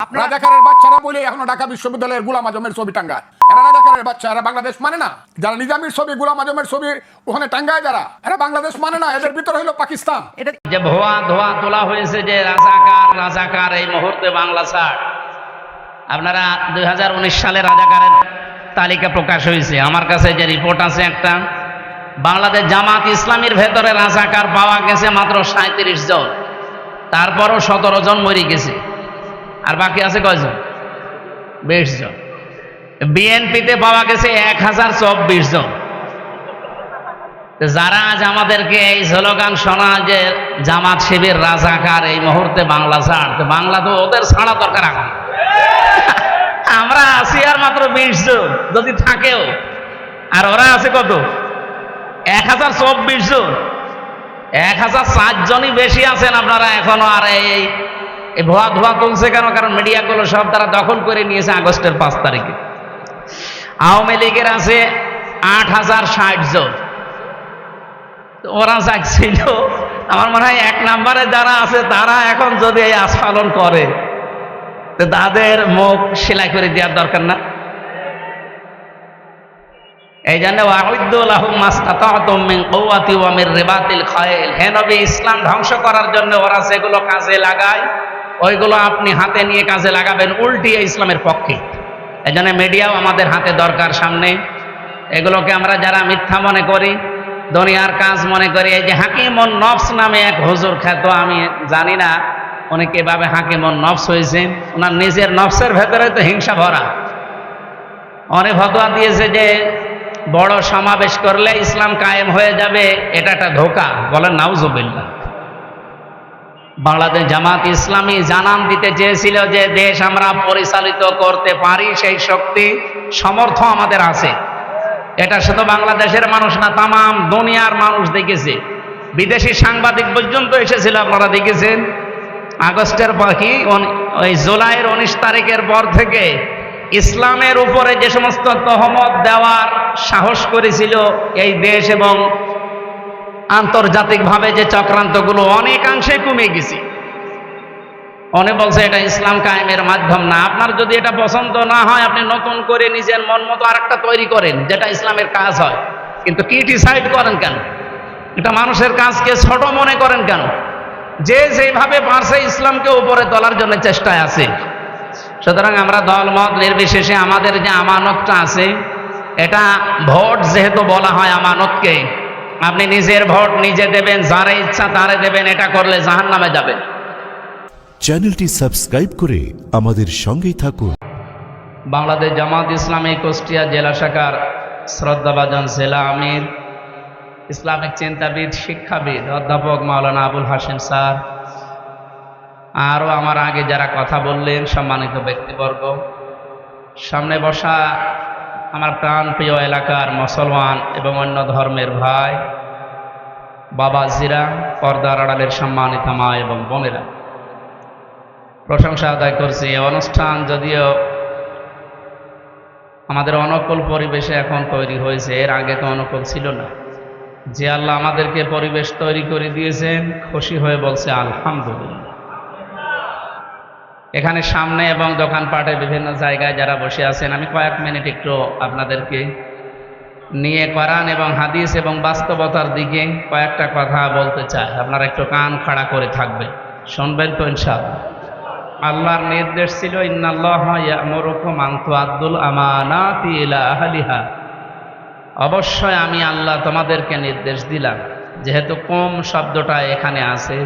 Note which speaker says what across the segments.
Speaker 1: আপনারা-
Speaker 2: রাজাকারের বাচ্চারা বলে এখনও ঢাকা বিশ্ববিদ্যালয়ের গুলাম আজমের ছবি টাঙ্গায়। এরা রাজাকারের বাচ্চা এরা বাংলাদেশ মানে না। যারা নিজামের ছবি গুলাম আজমের ছবি ওখানে টাঙ্গায় যারা এরা বাংলাদেশ মানে না এদের ভিতরে হলো পাকিস্তান।
Speaker 1: এটা
Speaker 3: যে ভুয়া ধোয়া তোলা হয়েছে যে রাজাকার রাজাকার এই মুহূর্তে বাংলা ছাড়। আপনারা দুই হাজার উনিশ সালে রাজাকারের তালিকা প্রকাশ হয়েছে। আমার কাছে যে রিপোর্ট আছে একটা বাংলাদেশ জামাত ইসলামীর ভেতরে রাজাকার পাওয়া গেছে মাত্র সাঁত্রিশ জন। তারপরও সতেরো জন মরে গেছে। আর বাকি আছে কয়জন? বিশ জন। বিএনপিতে পাওয়া গেছে এক হাজার চব্বিশ জন। যারা আজ আমাদেরকে এই স্লোগান শোনা যে জামাত শিবির রাজাকার, এই মুহূর্তে বাংলা ছাড় বাংলা তো ওদের ছাড়া দরকার এখন। আমরা আছি আর মাত্র বিশ জন, যদি থাকেও। আর ওরা আছে কত? এক হাজার চব্বিশ জন। এক হাজার ষাট জনই বেশি আছেন আপনারা এখনও, আর এই এই ভুয়া ধোয়া তুলছে কেন? কারণ মিডিয়াগুলো সব তারা দখল করে নিয়েছে আগস্টের পাঁচ তারিখে। আওয়ামী লীগের আছে আট হাজার ষাট জন। ওরা যাচ্ছিল, আমার মনে হয় এক নম্বরে যারা আছে তারা এখন যদি এই আস্ফালন করে, তো তাদের মুখ সেলাই করে দেওয়ার দরকার না। এই জন্য ওয়াহিদুল আহম মাস্তাতাতুম মিন কওয়াতি ওয়া মির রিবাতিল খায়ল হে নবী, ইসলাম ধ্বংস করার জন্য ওরা সেগুলো কাজে লাগায় ওইগুলো আপনি হাতে নিয়ে কাজে লাগাবেন, উল্টিয়ে ইসলামের পক্ষে। এই জন্য মিডিয়াও আমাদের হাতে দরকার সামনে। এগুলোকে আমরা যারা মিথ্যা মনে করি, দুনিয়ার কাজ মনে করি, এই যে হাকিমন নফস নামে এক হুজুর খ্যাত, আমি জানি না উনি কীভাবে হাকিমন নফস হয়েছেন ওনার নিজের নফসের ভেতরে তো হিংসা ভরা। অনেক ফতোয়া দিয়েছে যে, বড় সমাবেশ করলে ইসলাম কায়েম হয়ে যাবে, এটা একটা ধোকা। বলেন নাউজুবিল্লা বাংলাদেশ জামাত ইসলামী জানান দিতে চেয়েছিল যে দেশ আমরা পরিচালিত করতে পারি, সেই শক্তি সমর্থ আমাদের আছে। এটা শুধু বাংলাদেশের মানুষ না, তামাম দুনিয়ার মানুষ দেখেছে। বিদেশি সাংবাদিক পর্যন্ত এসেছিল, আপনারা দেখেছেন। আগস্টের কি? ওই জুলাইয়ের উনিশ তারিখের পর থেকে ইসলামের উপরে যে সমস্ত তহমত দেওয়ার সাহস করেছিল এই দেশ এবং আন্তর্জাতিকভাবে যে চক্রান্তগুলো অনেকাংশে কমে গেছে। অনেক বলছে এটা ইসলাম কায়েমের মাধ্যম না। আপনার যদি এটা পছন্দ না হয়, আপনি নতুন করে নিজের মন মতো আরেকটা তৈরি করেন, যেটা ইসলামের কাজ হয়। কিন্তু কি ডিসাইড করেন কেন? এটা মানুষের কাজকে ছোট মনে করেন কেন? যে যেভাবে পারছে ইসলামকে উপরে তোলার জন্য চেষ্টায় আছে। সুতরাং আমরা দলমত নির্বিশেষে আমাদের যে আমানতটা আছে, এটা ভোট যেহেতু বলা হয় আমানতকে আপনি নিজের ভোট নিজে দেবেন যারে ইচ্ছা তারে দেবেন এটা করলে জাহান নামে যাবেন
Speaker 4: চ্যানেলটি সাবস্ক্রাইব করে আমাদের সঙ্গেই থাকুন।
Speaker 3: বাংলাদেশ জামাত ইসলামী কুষ্টিয়া জেলা শাখার শ্রদ্ধাভাজন জেলা আমির ইসলামিক চিন্তাবিদ শিক্ষাবিদ অধ্যাপক মাওলানা আবুল হাসিম স্যার আরও আমার আগে যারা কথা বললেন সম্মানিত ব্যক্তিবর্গ। সামনে বসা আমার প্রাণ প্রিয় এলাকার মুসলমান এবং অন্য ধর্মের ভাই, বাবা জিরা, পর্দার আড়ালের সম্মানিত মা এবং বোনেরা। প্রশংসা আদায় করছি অনুষ্ঠান যদিও আমাদের অনুকূল পরিবেশে এখন তৈরি হয়েছে, এর আগে তো অনুকূল ছিল না। যে আল্লাহ আমাদেরকে পরিবেশ তৈরি করে দিয়েছেন, খুশি হয়ে বলছে, আলহামদুলিল্লাহ। এখানে সামনে এবং দোকানপাটে বিভিন্ন জায়গায় যারা বসে আছেন, আমি কয়েক মিনিট একটু আপনাদেরকে নিয়ে কোরআন এবং হাদিস এবং বাস্তবতার দিকে কয়েকটা কথা বলতে চাই। আপনারা একটু কান খাড়া করে থাকবেন। শুনবেন তো ইনশাআল্লাহ। আল্লাহর নির্দেশ ছিল আহলিহা। অবশ্যই আমি আল্লাহ তোমাদেরকে নির্দেশ দিলাম, যেহেতু কম শব্দটা এখানে আছে।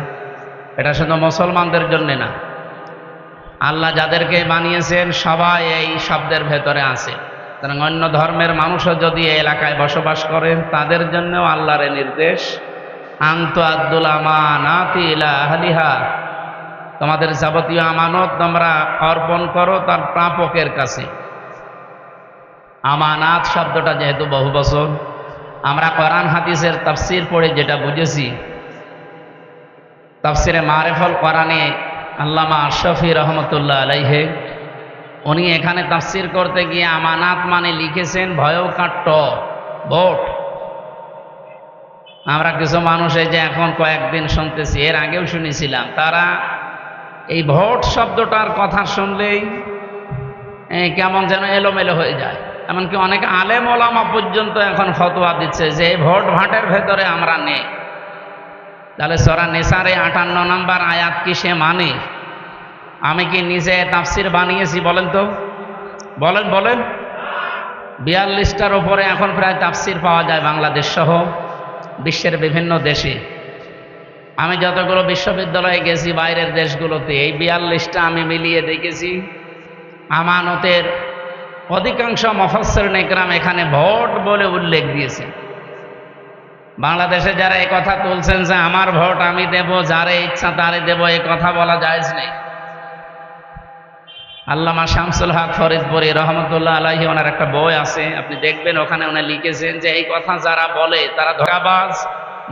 Speaker 3: এটা শুধু মুসলমানদের জন্য না আল্লাহ যাদেরকে বানিয়েছেন, সবাই এই শব্দের ভেতরে আছে। সুতরাং অন্য ধর্মের মানুষও যদি এই এলাকায় বসবাস করেন, তাদের জন্যও আল্লাহর নির্দেশ। আন্ত আব্দুল আহলিহা। তোমাদের যাবতীয় আমানত তোমরা অর্পণ করো তার প্রাপকের কাছে। আমানাত শব্দটা যেহেতু বহু বছর, আমরা কোরআন হাদিসের তাফসির পড়ে যেটা বুঝেছি, তাফসিরে মারেফল কোরআনে আল্লামা আশরফি রহমতুল্লাহ আলাইহে, উনি এখানে তাফসির করতে গিয়ে আমানাত মানে লিখেছেন ভয়কাট্ট ভোট আমরা কিছু মানুষ এই যে এখন কয়েকদিন শুনতেছি, এর আগেও শুনেছিলাম, তারা এই ভোট শব্দটার কথা শুনলেই কেমন যেন এলোমেলো হয়ে যায়। এমনকি অনেক আলেম ওলামা পর্যন্ত এখন ফতোয়া দিচ্ছে যে ভোট ভাটের ভেতরে আমরা নেই। তাহলে সরা নেসারে আটান্ন নাম্বার আয়াত কি সে মানে? আমি কি নিজে তাফসির বানিয়েছি বলেন তো? বলেন বলেন। বিয়াল্লিশটার ওপরে এখন প্রায় তাফসির পাওয়া যায় বাংলাদেশ সহ বিশ্বের বিভিন্ন দেশে। আমি যতগুলো বিশ্ববিদ্যালয়ে গেছি বাইরের দেশগুলোতে, এই বিয়াল্লিশটা আমি মিলিয়ে দেখেছি। আমানতের অধিকাংশ মফসর নেকরাম এখানে ভোট বলে উল্লেখ দিয়েছে বাংলাদেশে যারা এই কথা তুলছেন যে আমার ভোট আমি দেব, যারে ইচ্ছা তারে দেব, এই কথা বলা যায় নেই। আল্লামা শামসুল হক ফরিদপুরি রহমতুল্লাহ আলাহি ওনার একটা বই আছে, আপনি দেখবেন, ওখানে উনি লিখেছেন যে এই কথা যারা বলে, তারা ধোকাবাজ,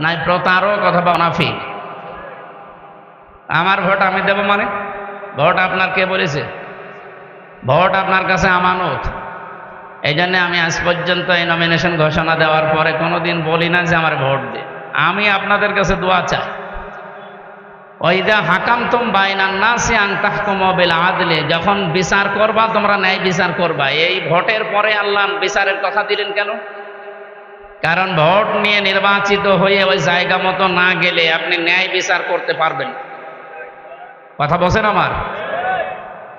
Speaker 3: নাই প্রতারক অথবা অনাফিক। আমার ভোট আমি দেব মানে? ভোট আপনার কে বলেছে? ভোট আপনার কাছে আমানত। এই জন্য আমি আজ পর্যন্ত এই নমিনেশন ঘোষণা দেওয়ার পরে কোনোদিন বলি না যে আমার ভোট দে। আমি আপনাদের কাছে দোয়া চাই। ওইদা হাকামতুম বাইনান নাসি আন তাহকুম বিল আদলে, যখন বিচার করবা, তোমরা ন্যায় বিচার করবা। এই ভোটের পরে আল্লাহ বিচারের কথা দিলেন কেন? কারণ ভোট নিয়ে নির্বাচিত হয়ে ওই জায়গা মতো না গেলে আপনি ন্যায় বিচার করতে পারবেন কথা বলছেন আমার?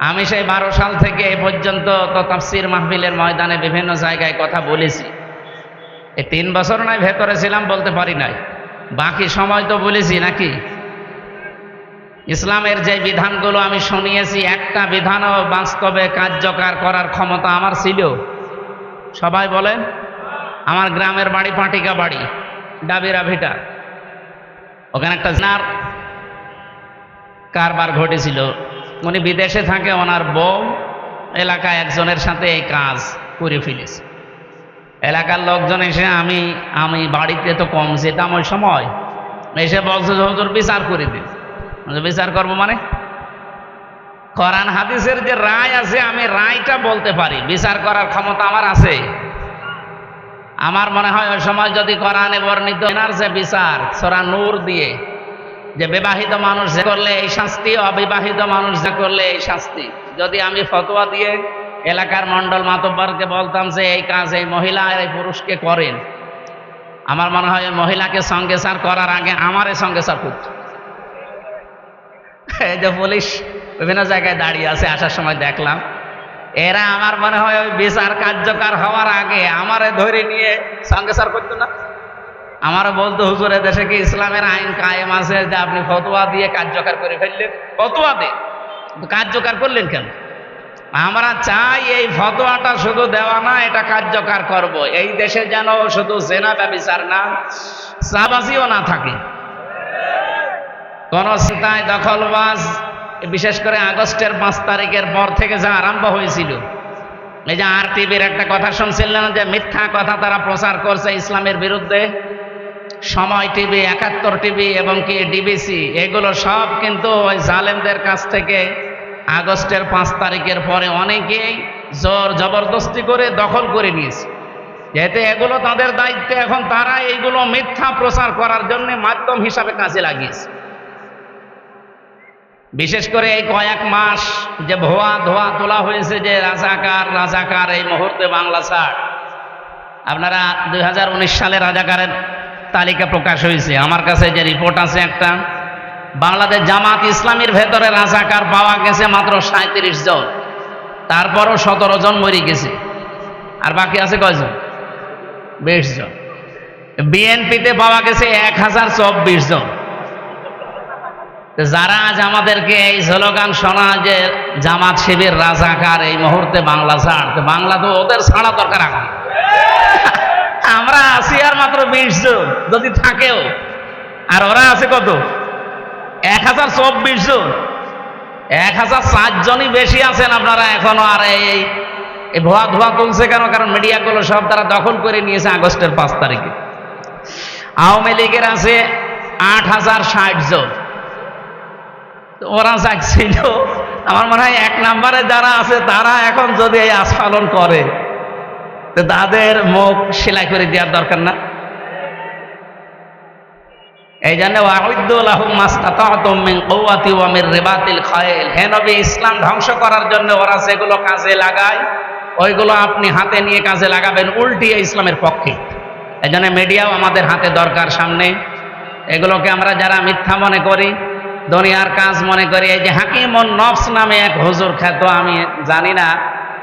Speaker 3: আমি সেই বারো সাল থেকে এ পর্যন্ত তাফসির মাহফিলের ময়দানে বিভিন্ন জায়গায় কথা বলেছি। এই তিন বছর নয়, ভেতরে ছিলাম বলতে পারি নাই। বাকি সময় তো বলেছি নাকি? ইসলামের যে বিধানগুলো আমি শুনিয়েছি, একটা বিধানও বাস্তবে কার্যকর করার ক্ষমতা আমার ছিল। সবাই বলেন, আমার গ্রামের বাড়ি পাটিকা বাড়ি, ডাবিরা ভিটা। ওখানে একটা জানার কারবার ঘটেছিল। উনি বিদেশে থাকে, ওনার বউ এলাকায় একজনের সাথে এই কাজ করে ফেলেছে। এলাকার লোকজন এসে, আমি আমি বাড়িতে তো কম যেতাম ওই সময়। এসে বলছে হুজুর, বিচার করে দিন বিচার করব মানে? কোরআন হাদিসের যে রায় আছে, আমি রায়টা বলতে পারি। বিচার করার ক্ষমতা আমার আছে। আমার মনে হয় ওই সময় যদি কোরআনে বর্ণিত বিচার, সোরা নূর দিয়ে যে বিবাহিত মানুষ যে করলে এই শাস্তি, অবিবাহিত মানুষ যে করলে এই শাস্তি। যদি আমি ফতোয়া দিয়ে এলাকার মন্ডল মাতব্বরকে বলতাম যে এই কাজ এই মহিলা আর এই পুরুষকে করেন, আমার মনে হয় মহিলাকে সঙ্গে সার করার আগে আমারে সঙ্গে সার করত। এই যে পুলিশ বিভিন্ন জায়গায় দাঁড়িয়ে আছে, আসার সময় দেখলাম। এরা আমার মনে হয় ওই বিচার কার্যকর হওয়ার আগে আমারে ধরে নিয়ে সঙ্গে সার করতো না। আমারও বলতো, হুজুর দেশে কি ইসলামের আইন কায়েম আছে যে আপনি ফতোয়া দিয়ে কার্যকর করে ফেললেন? ফতোয়া দে কার্যকর করলেন কেন? আমরা চাই এই ফতোয়াটা শুধু দেওয়া না, এটা কার্যকর করব। এই দেশে যেন শুধু জেনা ব্যবচার না চাবাজিও না থাকে। চিন্তায় দখলবাজ, বিশেষ করে আগস্টের পাঁচ তারিখের পর থেকে যা আরম্ভ হয়েছিল। এই যে আর টিভির একটা কথা শুনছিলেন যে মিথ্যা কথা তারা প্রচার করছে ইসলামের বিরুদ্ধে। সময় টিভি, একাত্তর টিভি এবং কি ডিবিসি, এগুলো সব কিন্তু ওই জালেমদের কাছ থেকে আগস্টের পাঁচ তারিখের পরে অনেকেই জোর জবরদস্তি করে দখল করে নিয়েছে। যেহেতু এগুলো তাদের দায়িত্বে, এখন তারা এইগুলো মিথ্যা প্রচার করার জন্য মাধ্যম হিসাবে কাজে লাগিয়েছে। বিশেষ করে এই কয়েক মাস যে ভুয়া ধোয়া তোলা হয়েছে যে রাজাকার রাজাকার এই মুহূর্তে বাংলা ছাড়। আপনারা দুই হাজার উনিশ সালে রাজাকারের তালিকা প্রকাশ হয়েছে। আমার কাছে যে রিপোর্ট আছে একটা, বাংলাদেশ জামাত ইসলামীর ভেতরে রাজাকার পাওয়া গেছে মাত্র সাঁত্রিশ জন। তারপরও সতেরো জন মরে গেছে। আর বাকি আছে কয়জন? বিশ জন। বিএনপিতে পাওয়া গেছে এক হাজার চব্বিশ জন। যারা আজ আমাদেরকে এই স্লোগান শোনা যে জামাত শিবির রাজাকার, এই মুহূর্তে বাংলা ছাড় বাংলা তো ওদের ছাড়া দরকার এখন আমরা আছি আর মাত্র বিশ জন, যদি থাকেও। আর ওরা আছে কত? এক হাজার চব্বিশ জন। এক হাজার ষাট জনই বেশি আছেন আপনারা এখনও, আর এই ভুয়া ধোয়া তুলছে কেন? কারণ মিডিয়াগুলো সব তারা দখল করে নিয়েছে আগস্টের পাঁচ তারিখে। আওয়ামী লীগের আছে আট হাজার ষাট জন। ওরা যাচ্ছিল আমার মনে হয় এক নাম্বারে যারা আছে, তারা এখন যদি এই আস্ফালন করে। তো তাদের মুখ সেলাই করে দেওয়ার দরকার না। এই জন্য ইসলাম ধ্বংস করার জন্য ওরা সেগুলো কাজে লাগায়, ওইগুলো আপনি হাতে নিয়ে কাজে লাগাবেন উল্টিয়ে ইসলামের পক্ষে। এই জন্য মিডিয়াও আমাদের হাতে দরকার সামনে। এগুলোকে আমরা যারা মিথ্যা মনে করি, দুনিয়ার কাজ মনে করি, এই যে হাকিমন নফস নামে এক হুজুর খ্যাত, আমি জানি না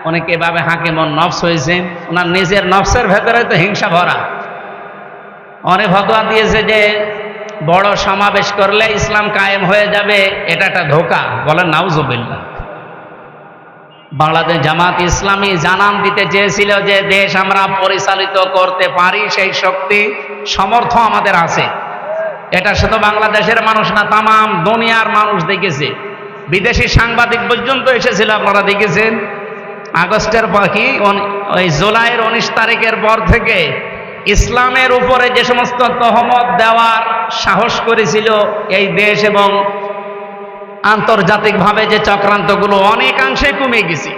Speaker 3: উনি কীভাবে হাকিমন নফস হয়েছেন ওনার নিজের নফসের ভেতরে তো হিংসা ভরা। অনেক ফতোয়া দিয়েছে যে, বড় সমাবেশ করলে ইসলাম কায়েম হয়ে যাবে, এটা একটা ধোকা। বলেন, নাউজুবিল্লাহ। বাংলাদেশ জামাত ইসলামী জানান দিতে চেয়েছিল যে, দেশ আমরা পরিচালিত করতে পারি, সেই শক্তি সমর্থ আমাদের আছে। এটা শুধু বাংলাদেশের মানুষ না, তামাম দুনিয়ার মানুষ দেখেছে। বিদেশি সাংবাদিক পর্যন্ত এসেছিল, আপনারা দেখেছেন। আগস্টের পাখি ওই জুলাইয়ের উনিশ তারিখের পর থেকে ইসলামের উপরে যে সমস্ত তহমত দেওয়ার সাহস করেছিল এই দেশ এবং আন্তর্জাতিকভাবে যে চক্রান্তগুলো অনেকাংশে কমে গেছে।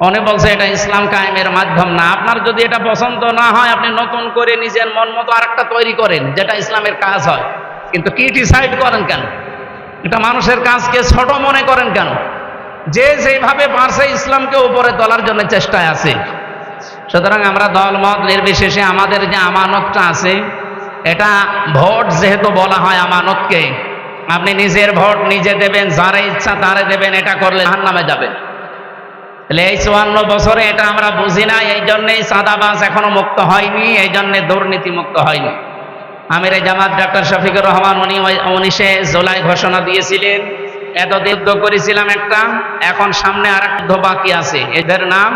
Speaker 3: অনেক বলছে, এটা ইসলাম কায়েমের মাধ্যম না। আপনার যদি এটা পছন্দ না হয়, আপনি নতুন করে নিজের মন মতো আরেকটা তৈরি করেন, যেটা ইসলামের কাজ হয়। কিন্তু কি ডিসাইড করেন কেন? এটা মানুষের কাজকে ছোট মনে করেন কেন? যে যেভাবে পারছে ইসলামকে উপরে তোলার জন্য চেষ্টায় আছে। সুতরাং আমরা দলমত নির্বিশেষে আমাদের যে আমানতটা আছে, এটা ভোট যেহেতু বলা হয় আমানতকে, আপনি নিজের ভোট নিজে দেবেন, যারে ইচ্ছা তারে দেবেন, এটা করলে জাহান নামে যাবেন তাহলে এই চুয়ান্ন বছরে এটা আমরা বুঝি না, এই জন্যেই সাদাবাস এখনও মুক্ত হয়নি, এই জন্যে দুর্নীতি মুক্ত হয়নি। আমির জামাত ডাক্তার শফিকুর রহমান উনি উনিশে জুলাই ঘোষণা দিয়েছিলেন এত যুদ্ধ করেছিলাম একটা, এখন সামনে আর যুদ্ধ বাকি আছে। এদের নাম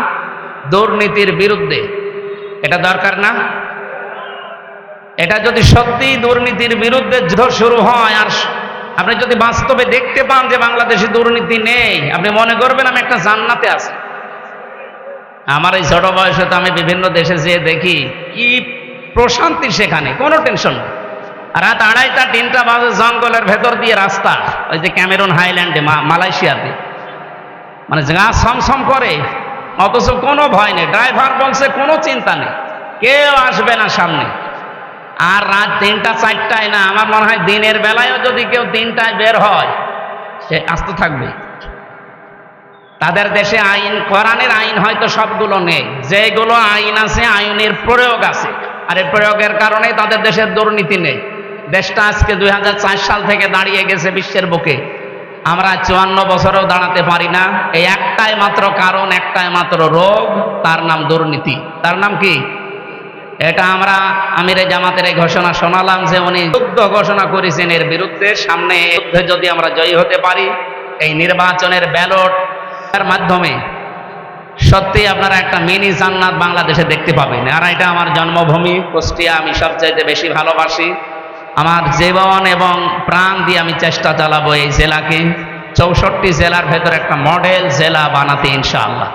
Speaker 3: দুর্নীতির বিরুদ্ধে। এটা দরকার না? এটা যদি সত্যি দুর্নীতির বিরুদ্ধে যুদ্ধ শুরু হয়, আর আপনি যদি বাস্তবে দেখতে পান যে বাংলাদেশে দুর্নীতি নেই, আপনি মনে করবেন আমি একটা জান্নাতে আছি। আমার এই ছোট বয়সে তো আমি বিভিন্ন দেশে যেয়ে দেখি, কি প্রশান্তি সেখানে, কোনো টেনশন নেই। রাত আড়াইটা তিনটা বাজে জঙ্গলের ভেতর দিয়ে রাস্তা। ওই যে ক্যামেরুন হাইল্যান্ডে মালয়েশিয়াতে। মানে গা সমসম করে, অথচ কোনো ভয় নেই। ড্রাইভার বলছে, কোনো চিন্তা নেই। কেউ আসবে না সামনে। আর রাত তিনটা, চারটায় না, আমার মনে হয় দিনের বেলায়ও যদি কেউ তিনটায় বের হয়, সে আস্ত থাকবে। তাদের দেশে আইন, কোরআনের আইন হয়তো সবগুলো নেই। যেগুলো আইন আছে, আইনের প্রয়োগ আছে। আর এই প্রয়োগের কারণে তাদের দেশের দুর্নীতি নেই। দেশটা আজকে দুই সাল থেকে দাঁড়িয়ে গেছে বিশ্বের বুকে। আমরা চুয়ান্ন বছরেও দাঁড়াতে পারি না। এই একটাই মাত্র কারণ, একটাই মাত্র রোগ, তার নাম দুর্নীতি। তার নাম কি? এটা আমরা আমিরে জামাতের এই ঘোষণা শোনালাম যে উনি যুদ্ধ ঘোষণা করেছেন এর বিরুদ্ধে। সামনে যুদ্ধে যদি আমরা জয়ী হতে পারি, এই নির্বাচনের ব্যালট মাধ্যমে সত্যি আপনারা একটা মিনি জান্নাত বাংলাদেশে দেখতে পাবেন। আর এটা আমার জন্মভূমি, কুষ্টিয়া, আমি সবচাইতে বেশি ভালোবাসি। আমার জীবন এবং প্রাণ দিয়ে আমি চেষ্টা চালাবো এই জেলাকে। চৌষট্টি জেলার ভেতর একটা মডেল জেলা বানাতে ইনশাআল্লাহ।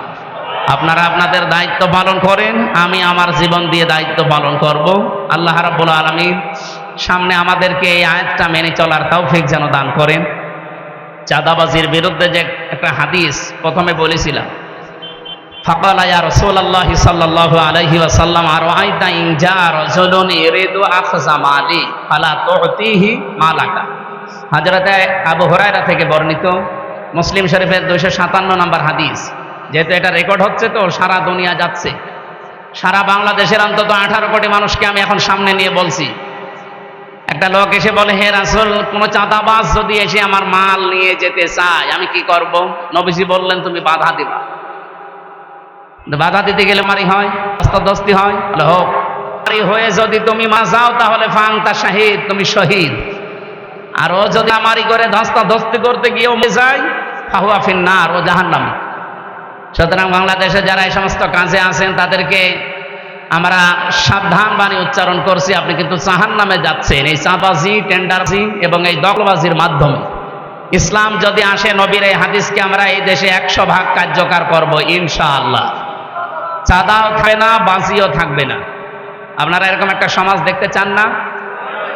Speaker 3: আপনারা আপনাদের দায়িত্ব পালন করেন, আমি আমার জীবন দিয়ে দায়িত্ব পালন করব। আল্লাহ রাব্বুল আলমীর সামনে আমাদেরকে এই আয়াতটা মেনে চলার তৌফিক যেন দান করেন। চাঁদাবাজির বিরুদ্ধে যে একটা হাদিস প্রথমে বলেছিলাম فقال يا رسول الله صلى الله عليه وسلم أرأيت إن جاء رجل يريد أخذ مالي فلا تعطيه مالك হযরতে আবু হুরায়রা থেকে বর্ণিত মুসলিম শরীফের দুইশো সাতান্ন নম্বর হাদিস যেহেতু এটা রেকর্ড হচ্ছে তো সারা দুনিয়া যাচ্ছে সারা বাংলাদেশের অন্তত আঠারো কোটি মানুষকে আমি এখন সামনে নিয়ে বলছি একটা লোক এসে বলে হে রাসুল কোনো চাঁদাবাজ যদি এসে আমার মাল নিয়ে যেতে চায় আমি কি করব নবীজি বললেন তুমি বাধা দিবা বাধা দিতে গেলে মারি হয় হয় হোক। মারি হয়ে যদি তুমি মা যাও, তাহলে ফাংতা শাহিদ, তুমি শহীদ। আর ও যদি আমারি করে ধস্তা ধস্তি করতে গিয়ে ও যায়, ফাহুয়া ফিন্নার, ও জাহান্নামী। সুতরাং বাংলাদেশে যারা এই সমস্ত কাজে আছেন, তাদেরকে আমরা সাবধান বাণী উচ্চারণ করছি। আপনি কিন্তু চাহান নামে যাচ্ছেন। এই চাঁদাবাজি টেন্ডারজি এবং এই দখলবাজির মাধ্যমে। ইসলাম যদি আসে, নবীর এই হাদিসকে আমরা এই দেশে একশো ভাগ কার্যকর করব, ইনশাআল্লাহ। চাঁদাও থাকবে না বাজিও থাকবে না। আপনারা এরকম একটা সমাজ দেখতে চান না?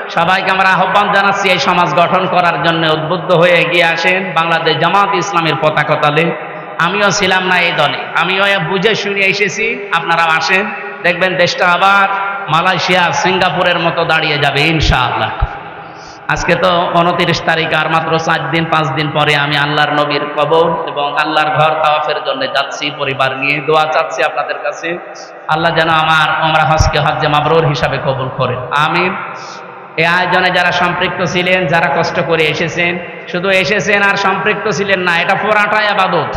Speaker 3: সবাইকে আমরা আহ্বান জানাচ্ছি এই সমাজ গঠন করার জন্য উদ্বুদ্ধ হয়ে এগিয়ে আসেন বাংলাদেশ জামাত ইসলামের পতাকা তলে। আমিও ছিলাম না এই দলে। আমিও বুঝে শুনে এসেছি আপনারা আসেন। দেখবেন দেশটা আবার মালয়েশিয়া, সিঙ্গাপুরের মতো দাঁড়িয়ে যাবে, ইনশাআল্লাহ। আজকে তো উনত্রিশ তারিখ আর মাত্র চার দিন, পাঁচ দিন পরে আমি আল্লাহর নবীর কবর এবং আল্লাহর ঘর তাওয়াফের জন্য যাচ্ছি, পরিবার নিয়ে দোয়া চাচ্ছি আপনাদের কাছে। আল্লাহ যেন আমার ওমরা হজকে হজ্জে মাবরুর হিসাবে কবুল করেন। আমি এই আয়োজনে যারা সম্পৃক্ত ছিলেন, যারা কষ্ট করে এসেছেন, শুধু এসেছেন আর সম্পৃক্ত ছিলেন না, এটা পুরাটাই আবাদত।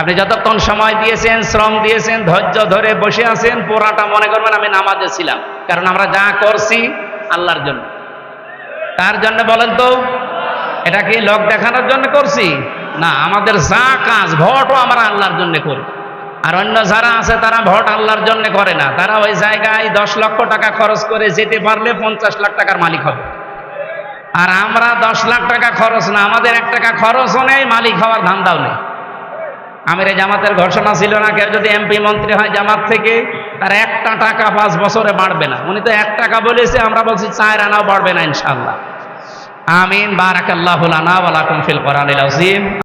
Speaker 3: আপনি যতক্ষণ সময় দিয়েছেন, শ্রম দিয়েছেন, ধৈর্য ধরে বসে আছেন পুরাটা মনে করবেন আমি নামাজে ছিলাম, কারণ আমরা যা করছি আল্লাহর জন্য। কার জন্য বলেন তো? এটা কি লোক দেখানোর জন্য করছি? না, আমাদের যা কাজ, ভোটও আমরা আল্লাহর জন্য করি। আর অন্য যারা আছে, তারা ভোট আল্লাহর জন্য করে না। তারা ওই জায়গায় দশ লক্ষ টাকা খরচ করে যেতে পারলে পঞ্চাশ লাখ টাকার মালিক হবে। আর আমরা দশ লাখ টাকা খরচ না, আমাদের এক টাকা খরচও নেই, মালিক হওয়ার ধান্দাও নেই। আমির জামাতের ঘোষণা ছিল না, কেউ যদি এমপি মন্ত্রী হয় জামাত থেকে তার একটা টাকা পাঁচ বছরে বাড়বে না। উনি তো এক টাকা বলেছে, আমরা বলছি চার আনাও বাড়বে না ইনশাল্লাহ আমিন বারাকাল্লাহুল আনা ওয়া লাকুম ফিল কোরআনিল